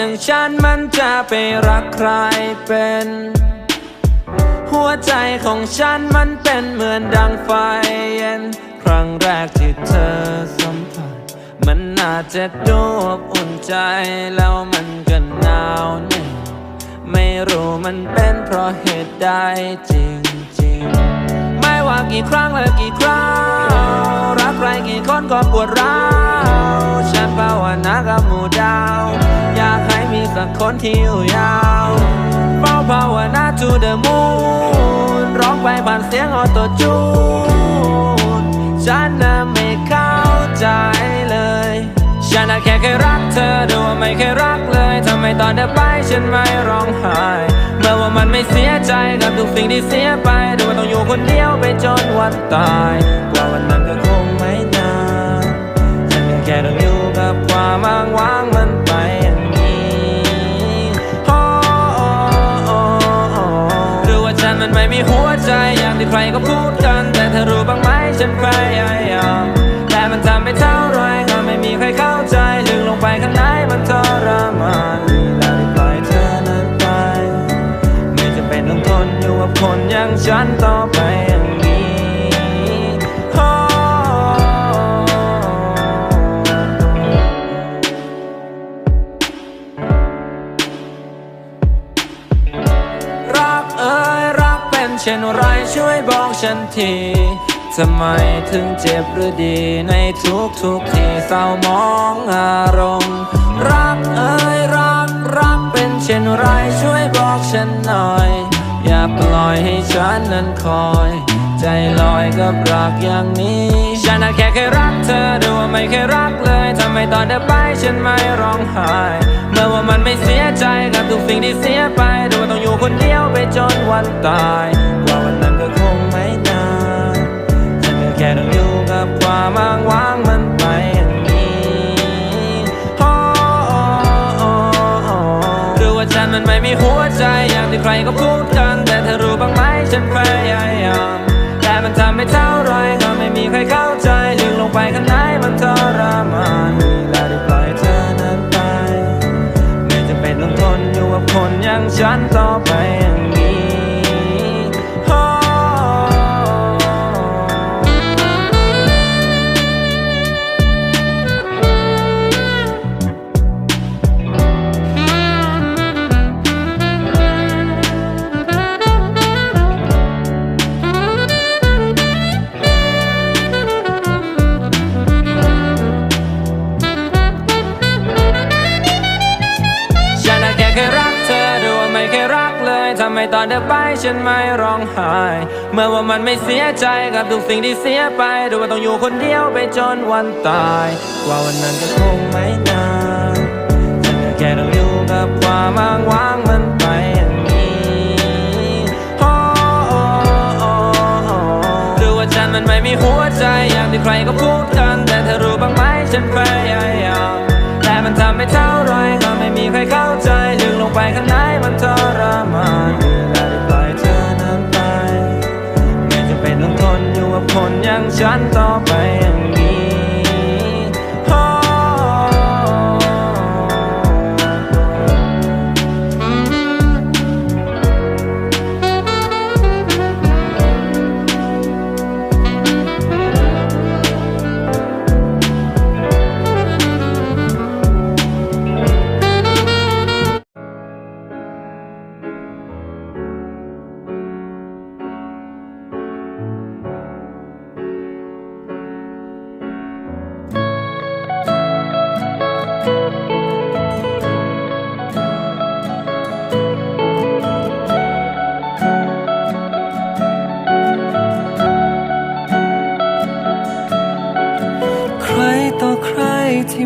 อย่างฉันมันจะไปรักใครเป็น หัวใจของฉันมันเป็นเหมือนดังไฟเย็น ครั้งแรกที่เธอสัมผัส มันน่าจะดูอบอุ่นใจแล้วมันก็หนาวแน่ไม่รู้มันเป็นเพราะเหตุใดจริงๆ ว่ากี่ครั้งและกี่คราวรักใครกี่คนก็ปวดร้าวฉันภาวนากับหมู่ดาว อยากให้มีสักคนที่อยู่ยาวเฝ้าภาวนา to the moon ร้องไปผ่านเสียงออโตจูน แค่เคยรักเธอดูว่าไม่เคยรักเลยทำไมตอนเธอไปฉันไม่ร้องไห้เมื่อว่ามันไม่เสียใจกับทุกสิ่งที่เสียไปดูว่าต้องอยู่คนเดียวไปจนวันตายกว่าวันนั้นก็คงไม่นานฉันแค่ต้องอยู่กับความอ้างว้างมันไปอย่างนี้โอ้โอ้โอ้หรือว่าฉันมันไม่มีหัวใจอย่างที่ใครก็พูดกัน แต่เธอรู้บ้างไหมฉันพยา อย่างฉันต่อไปอย่างนี้รักเอ้ยรักเป็นเช่นไรช่วยบอกฉันทีทำไมถึงเจ็บหรือดีในทุกทุกที่เศร้ามองอารมณ์ รักเอ้ยรักรักเป็นเช่นไรช่วยบอกฉันหน่อย ล่อยให้ฉันนั้นคอย ใจลอยกับรักอย่างนี้ ฉันน่ะแค่เคยรักเธอดูว่าไม่เคยรักเลยทำไมตอนเธอไปฉันไม่ร้องไห้เมื่อว่ามันไม่เสียใจกับทุกสิ่งที่เสียไปดูว่าต้องอยู่คนเดียวไปจนวันตายกว่าวันนั้นก็คงไม่นานฉันก็แค่ต้องอยู่กับความอ้างว้างมันไปอย่างนี้หรือว่าฉันมันไม่มีหัวใจอย่างที่ใครก็พูดีใครเข้าใจลึกลงไปข้างในมันทรมานแลาได้ปล่อยเธอนั้นไปไม่จำเป็นต้องทนอยู่กับคนอย่างฉันต่อไป ไมตอนเธอไปฉันไม่ร้องไห้ เมื่อว่ามันไม่เสียใจกับทุกสิ่งที่เสียไปดูว่าต้องอยู่คนเดียวไปจนวันตาย กว่าวันนั้นก็คงไม่นานฉันก็แค่ต้องอยู่กับความอ้างว้างมันไปอย่างนี้โอ้โอ้โอ้หรือว่าฉันมันไม่มีหัวใจอย่างที่ใครก็พูดกัน แต่เธอรู้บ้างไหมฉันพยายามแต่มันทำไม่เท่าไรก็ไม่มีใครเข้าใจลึกลงไปข้างในมันทรมาน คนอย่างฉันต่อไป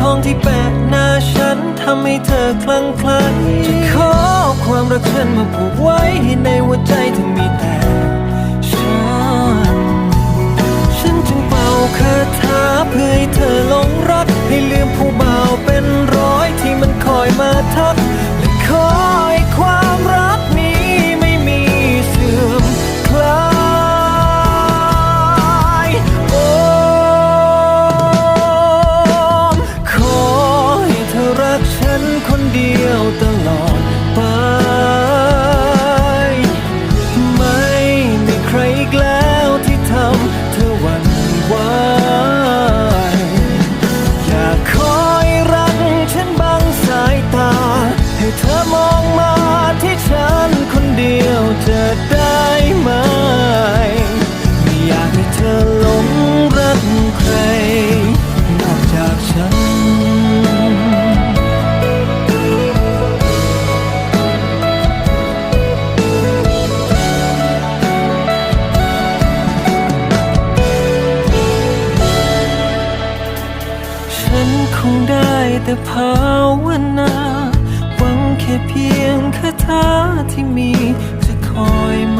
ทองที่แปะหน้าฉันทำให้เธอคลั่งไคล้จะขอความรักฉันมาผูกไว้ในหัวใจที่มีแต่ เพียงคาถาที่มีจะคอยมา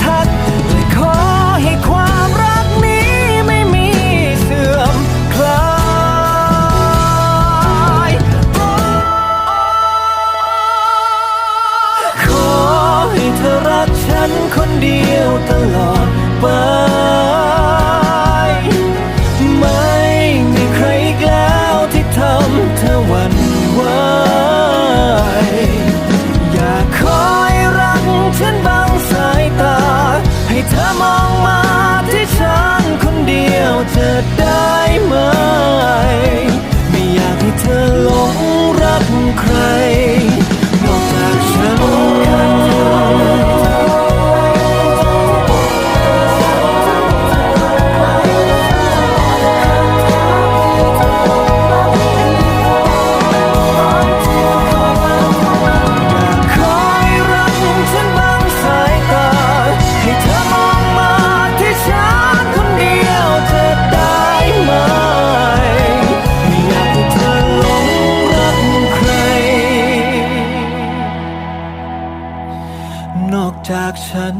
ฉัน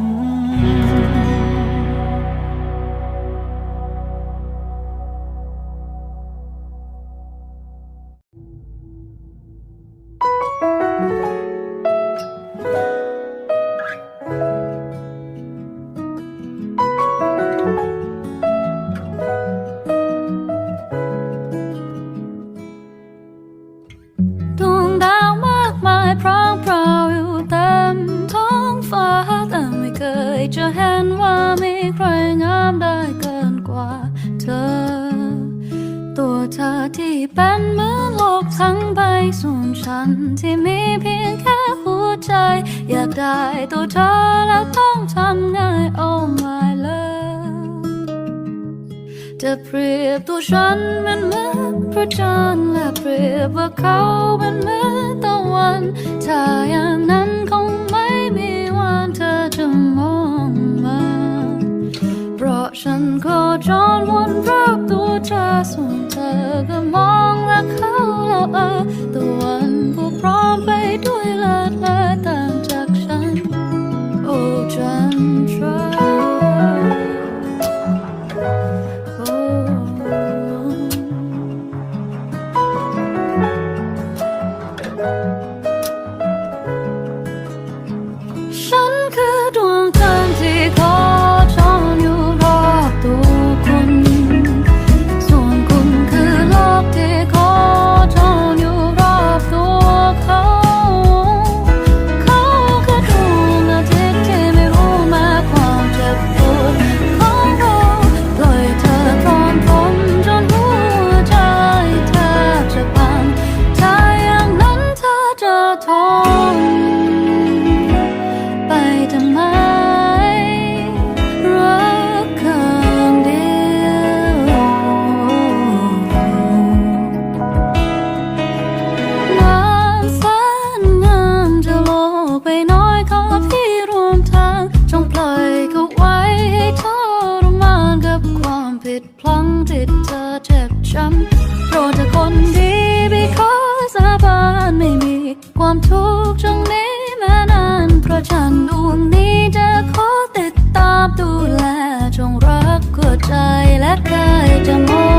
ตัวเธอที่เป็นเหมือนโลกทั้งใบส่วนฉันที่มีเพียงแค่หัวใจ อยากได้ตัวเธอแล้วต้องทำไง Oh my love จะเปรียบตัวฉันเหมือนเหมือนพระจันทร์และเปรียบว่าเขาเป็นเหมือนตะวันถ้าอย่างนั้นคงไม่มีวันเธอจะมองมาเพราะฉันโคจอนวนรอบตัวเธอส่วน Wait a.